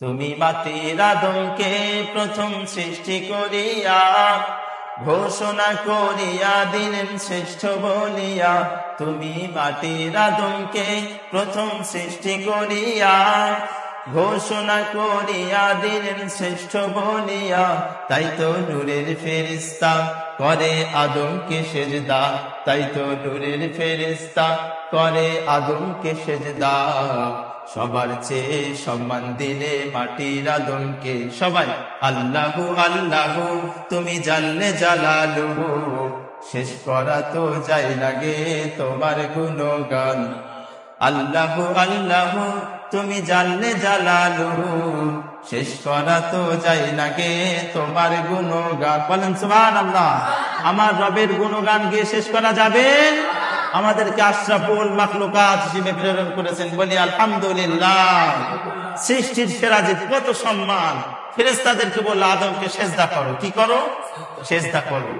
তুমি মাতির আদমকে প্রথম সৃষ্টি করিয়া, ঘোষণা করিয়া দিলেন শ্রেষ্ঠ বলিয়া, তুমি মাটির আদমকে প্রথম সৃষ্টি করিয়া ঘোষণা করিয়া দিলেন শ্রেষ্ঠ বলিয়া, তাই তো নূরের ফেরিস্তা করে আদমকে সেজদা, তাই তো নূরের ফেরিস্তা করে আদমকে সেজদা। সবার চেয়ে সম্মান দিলে মাটির আদমকে সবাই, আল্লাহু আল্লাহু, তুমি জানলে জালালু। শেষ করা তো যাই লাগে তোমার গুণগান। আল্লাহু আল্লাহু তুমি জানলে জালালু, শেষ করা তো যাই লাগে তোমার গুণগান। বলেন সুবহান আল্লাহ আমার রবের গুণগান গিয়ে শেষ করা যাবে? আমাদেরকে আশরাফুল মাখলুকাত হিসেবে প্রেরণ করেছেন বলি, আলহামদুলিল্লাহ, সৃষ্টির যে কত সম্মান ফেরেস্তাদেরকে বলল, আদমকে সেজদা করো। কি করো? সেজদা করো।